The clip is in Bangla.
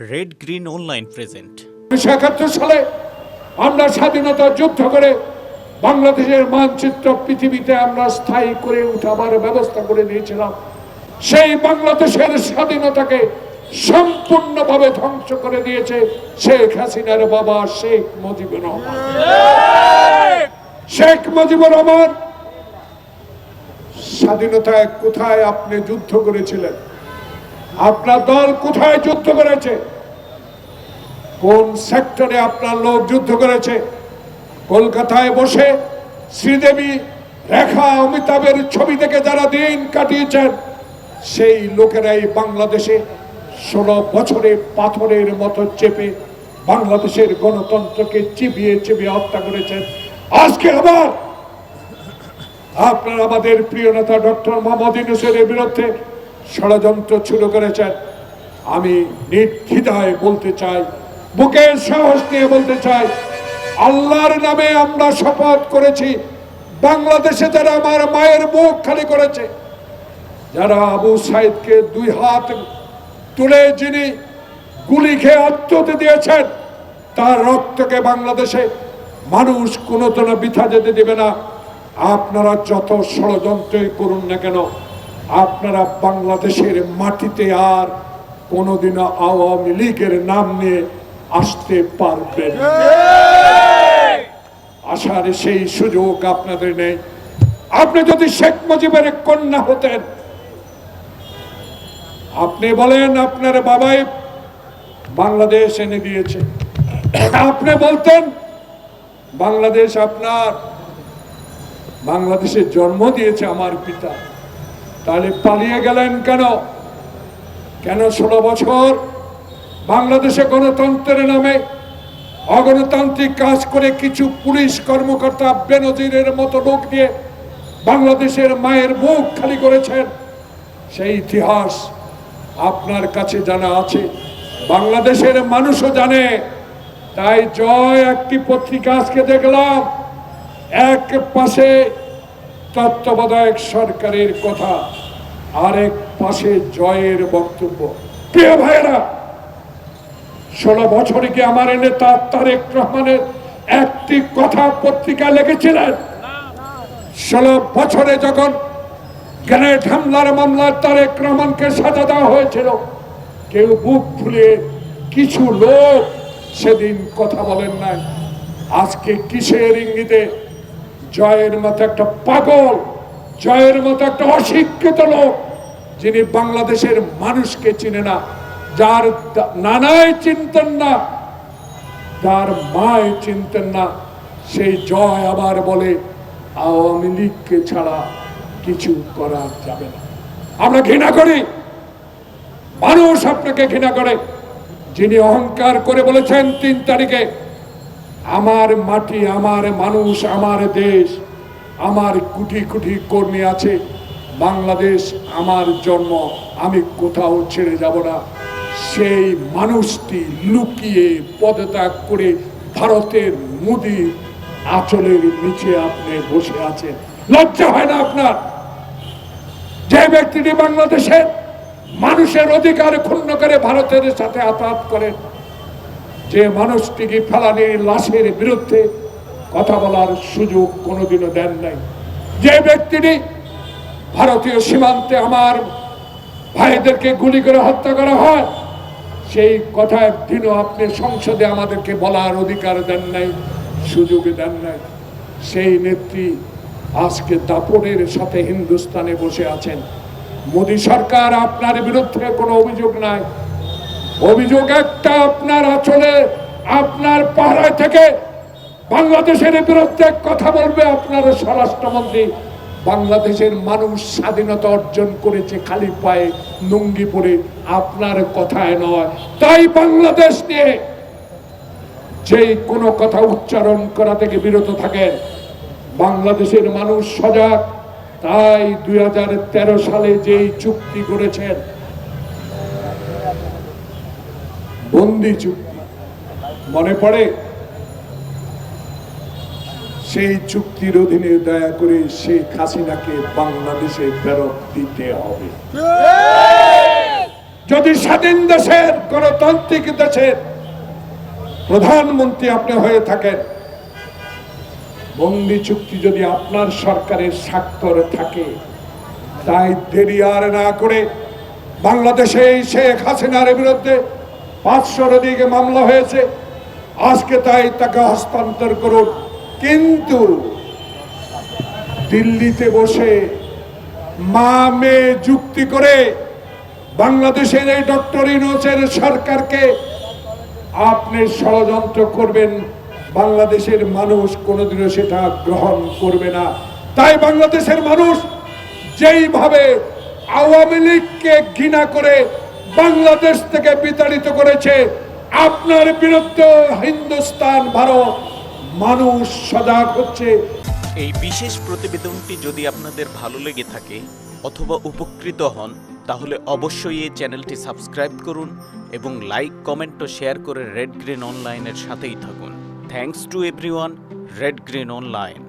রেড গ্রিন অনলাইন প্রেজেন্ট উনিশশো একাত্তর সালে আমরা স্বাধীনতা যুদ্ধ করে বাংলাদেশের মানচিত্র পৃথিবীতে আমরা স্থায়ী করে উঠাবার ব্যবস্থা করে দিয়েছিলাম। সেই বাংলাদেশের স্বাধীনতাকে সম্পূর্ণভাবে ধ্বংস করে দিয়েছে শেখ হাসিনার বাবা শেখ মুজিবুর রহমান। শেখ মুজিবুর রহমান, স্বাধীনতায় কোথায় আপনি যুদ্ধ করেছিলেন? আপনার দল কোথায় যুদ্ধ করেছে? কোন সেক্টরে আপনার লোক যুদ্ধ করেছে? কলকাতায় বসে শ্রীদেবী রেখা অমিতাভের ছবি থেকে যারা দিন কাটিয়েছেন, সেই লোকেরাই বাংলাদেশে ষোলো বছরে পাথরের মতো চেপে বাংলাদেশের গণতন্ত্রকে চিবিয়ে চিবিয়ে হত্যা করেছেন। আজকে আবার আপনার আমাদের প্রিয় নেতা ডক্টর মোহাম্মদ ইউনুসের বিরুদ্ধে ষড়যন্ত্র শুরু করেছেন। আমি নির্দ্বিধায় বলতে চাই, বুকের সাহস নিয়ে বলতে চাই, আল্লাহর নামে আমরা শপথ করেছি, বাংলাদেশে যারা আমার মায়ের মুখ খালি করেছে, যারা আবু সাইদকে দুই হাত তুলে যিনি গুলি খেয়ে আত্মহত্যা দিয়েছেন, তার রক্তকে বাংলাদেশে মানুষ কোনো বৃথা যেতে দেবে না। আপনারা যত ষড়যন্ত্রই করুন না কেন আপনারা বাংলাদেশের মাটিতে আর কোনোদিনও আওয়ামী লীগের নাম নিয়ে আসতে পারবেন। আসার সেই সুযোগ আপনাদের নেই। আপনি যদি শেখ মুজিবের কন্যা হতেন, আপনি বলেন আপনার বাবাই বাংলাদেশ এনে দিয়েছে। আপনি বলতেন, বাংলাদেশ আপনার, বাংলাদেশে জন্ম দিয়েছে আমার পিতা। তাহলে পালিয়ে গেলেন কেন? কেন ষোলো বছর বাংলাদেশে গণতন্ত্রের নামে অগণতান্ত্রিক কাজ করে কিছু পুলিশ কর্মকর্তা বেনজিরের মতো লোক দিয়ে বাংলাদেশের মায়ের মুখ খালি করেছেন? সেই ইতিহাস আপনার কাছে জানা আছে। বাংলাদেশের মানুষও জানে। তাই জয় একটি পত্রিকা আজকে দেখলাম। এক পাশে তত্ত্বাবধায়ক সরকারের কথা, আরেক পাশে জয়ের বক্তব্য। প্রিয় ভাইরা ষোলো বছরে কি আমার নেতা তারেক রহমানের একটি কথা পত্রিকা লিখেছিলেন? ষোলো বছরে যখন গ্রেনেড হামলার মামলায় তারেক রহমানকে সাজা দেওয়া হয়েছিল, কেউ বুক ফুলিয়ে কিছু লোক সেদিন কথা বলেন নাই। আজকে কিসের ইঙ্গিতে জয়ের মতো একটা পাগল, জয়ের মতো একটা অশিক্ষিত লোক, যিনি বাংলাদেশের মানুষকে চিনে না, যার নানায় চিনতেন না, যার মায় চিনতেন না, সেই জয় আবার বলে, আওয়ামী লীগকে ছাড়া কিছু করা যাবে না। আমরা ঘৃণা করি। মানুষ আপনাকে ঘৃণা করে, যিনি অহংকার করে বলেছেন তিন তারিখে আমার মাটি, আমার মানুষ, আমার দেশ, আমার কোটি কোটি কর্মী আছে। বাংলাদেশ আমার জন্ম, আমি কোথাও ছেড়ে যাব না। সেই মানুষটি লুকিয়ে পদত্যাগ করে ভারতের মোদি আঁচলের নিচে আপনি বসে আছেন। লজ্জা হয় না আপনার? যে ব্যক্তিটি বাংলাদেশের মানুষের অধিকার ক্ষুণ্ণ করে ভারতের সাথে আতাত করেন যে মানুষটিকে ফেলানির লাশের বিরুদ্ধে কথা বলার সুযোগ কোনোদিনও দেন নাই। যে ব্যক্তিটি ভারতীয় সীমান্তে আমার ভাইদেরকে গুলি করে হত্যা করা হয়, সেই কথা একদিনও আপনি সংসদে আমাদেরকে বলার অধিকার দেন নাই সুযোগ দেন নাই। সেই নেত্রী আজকে দাপটের সাথে হিন্দুস্তানে বসে আছেন। মোদী সরকার আপনার বিরুদ্ধে কোনো অভিযোগ নাই। অভিযোগ একটা আপনার আচলে, আপনার পাহাড়ায় থেকে বাংলাদেশের বিরুদ্ধে কথা বলবে আপনার স্বরাষ্ট্রমন্ত্রী। বাংলাদেশের মানুষ স্বাধীনতা অর্জন করেছে খালি পায়ে লুঙ্গি পরে, আপনার কথায় নয়। তাই বাংলাদেশ নিয়ে যে কোনো কথা উচ্চারণ করা থেকে বিরত থাকেন, বাংলাদেশের মানুষ সজাগ। তাই দুই হাজার তেরো সালে যেই চুক্তি করেছেন বন্দি চুক্তি। মনে পড়ে? সেই চুক্তির অধীনে দয়া করে শেখ হাসিনাকে বাংলাদেশে ফেরত দিতে হবে। যদি স্বাধীন দেশের, গণতান্ত্রিক দেশের প্রধানমন্ত্রী আপনি হয়ে থাকেন, বন্দি চুক্তি যদি আপনার সরকারের স্বাক্ষর থাকে, তাই দেরি আর না করে বাংলাদেশে শেখ হাসিনার বিরুদ্ধে পাঁচশোর দিকে মামলা হয়েছে। আজকে তাই তাকে হস্তান্তর করুন। কিন্তু দিল্লিতে বসে মা মেয়ে যুক্তি করে বাংলাদেশের এই ডক্টর ইনোসের সরকারকে আপনি ষড়যন্ত্র করবেন, বাংলাদেশের মানুষ কোনোদিনও সেটা গ্রহণ করবে না। তাই বাংলাদেশের মানুষ যেইভাবে আওয়ামী লীগকে ঘৃণা করে বাংলাদেশ থেকে বিতাড়িত করেছে আপনার বিরুদ্ধে হিন্দুস্তান, ভারত, মানুষ সজাগ হচ্ছে। এই বিশেষ প্রতিবেদনটি যদি আপনাদের ভালো লেগে থাকে অথবা উপকৃত হন, তাহলে অবশ্যই এই চ্যানেলটি সাবস্ক্রাইব করুন এবং লাইক, কমেন্ট ও শেয়ার করে রেড গ্রিন অনলাইনের সাথেই থাকুন। Thanks to everyone red green online